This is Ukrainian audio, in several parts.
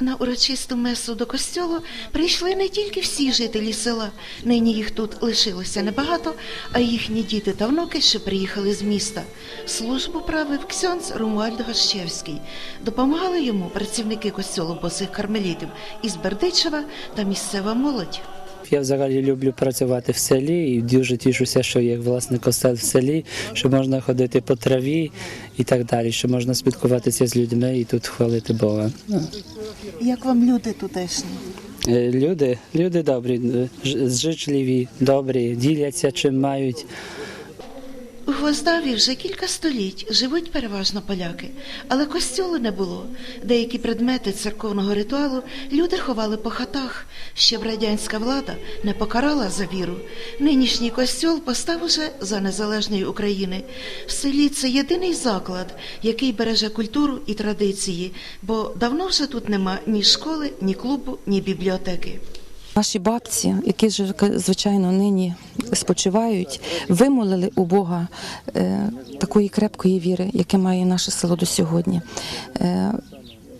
На урочисту месу до костьолу прийшли не тільки всі жителі села. Нині їх тут лишилося небагато, а їхні діти та внуки ще приїхали з міста. Службу правив ксьонц Румуальд Гощевський. Допомагали йому працівники костьолу босих кармелітів із Бердичева та місцева молодь. Я взагалі люблю працювати в селі і дуже тішуся, що є власне костел в селі, що можна ходити по траві і так далі, що можна спілкуватися з людьми і тут хвалити Бога. Ну, Як вам люди тутешні? е, Люди, люди добрі, зжичливі, добрі, діляться чим мають. У Гвоздаві вже кілька століть живуть переважно поляки, але костьолу не було. Деякі предмети церковного ритуалу люди ховали по хатах, щоб радянська влада не покарала за віру. Нинішній костьол постав уже за незалежної України. В селі це єдиний заклад, який береже культуру і традиції, бо давно вже тут нема ні школи, ні клубу, ні бібліотеки. Наші бабці, які ж звичайно нині спочивають, вимолили у Бога е, такої крепкої віри, яке має наше село до сьогодні. Е,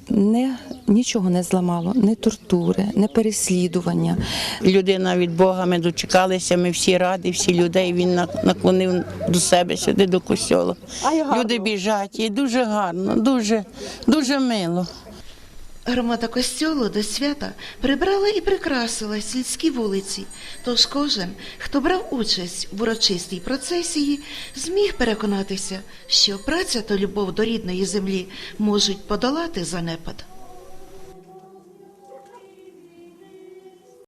не, нічого не зламало, не тортури, не переслідування. Людина від Бога, ми дочекалися, ми всі раді, всі людей він на- наклонив до себе сюди до костьолу. Люди біжать, і дуже гарно, дуже, дуже мило. Громада костьолу до свята прибрала і прикрасила сільські вулиці. Тож кожен, хто брав участь в урочистій процесії, зміг переконатися, що праця та любов до рідної землі можуть подолати занепад.